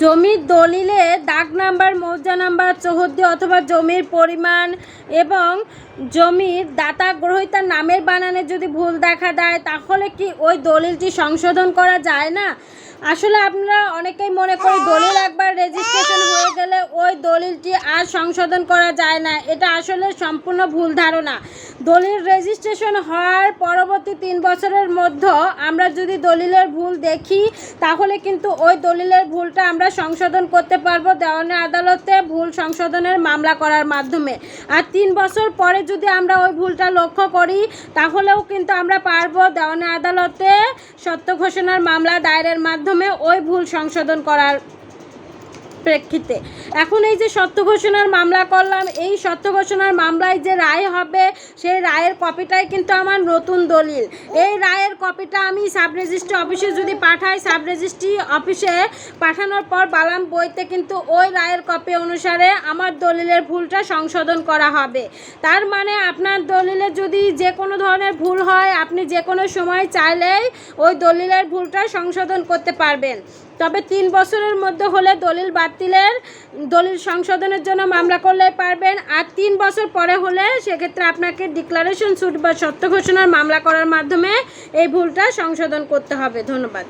জমির দলিলে দাগ নাম্বার, মৌজা নাম্বার, চৌহদ্দি অথবা জমির পরিমাণ এবং জমির দাতা গ্রহীতার নামের বানানে যদি ভুল দেখা দেয়, তাহলে কি ওই দলিলটি সংশোধন করা যায় না? আসলে আপনারা অনেকেই মনে করি দলিল একবার ওই দলিলটি আর সংশোধন করা যায় না। এটা আসলে সম্পূর্ণ ভুল ধারণা। দলিল রেজিস্ট্রেশন হওয়ার পরবর্তী তিন বছরের মধ্যে আমরা যদি দলিলের ভুল দেখি, তাহলে কিন্তু ওই দলিলের ভুলটা আমরা সংশোধন করতে পারব দেওয়ানি আদালতে ভুল সংশোধনের মামলা করার মাধ্যমে। আর তিন বছর পরে যদি আমরা ওই ভুলটা লক্ষ্য করি, তাহলেও কিন্তু আমরা পারব দেওয়ানি আদালতে সত্য ঘোষণার মামলা দায়েরের মাধ্যমে ওই ভুল সংশোধন করার। প্রেক্ষিতে। এখন এই যে সত্য ঘোষণার মামলা করলাম, এই সত্য ঘোষণার মামলায় যে রায় হবে, সেই রায়ের কপিটাই কিন্তু আমার নতুন দলিল। এই রায়ের কপিটা আমি সাব রেজিস্ট্রি অফিসে যদি পাঠাই সাব রেজিস্ট্রি অফিসে পাঠানোর পর বালাম বইতে কিন্তু ওই রায়ের কপি অনুসারে আমার দলিলের ভুলটা সংশোধন করা হবে। তার মানে আপনার দলিলে যদি যে কোনো ধরনের ভুল হয়, আপনি যে কোনো সময় চাইলেই ওই দলিলের ভুলটা সংশোধন করতে পারবেন। তবে তিন বছরের মধ্যে হলে দলিল বাতিলের, দলিল সংশোধনের জন্য মামলা করলে পারবেন। আর তিন বছর পরে হলে সেক্ষেত্রে আপনাকে ডিক্লারেশন সুট বা সত্য ঘোষণার মামলা করার মাধ্যমে এই ভুলটা সংশোধন করতে হবে। ধন্যবাদ।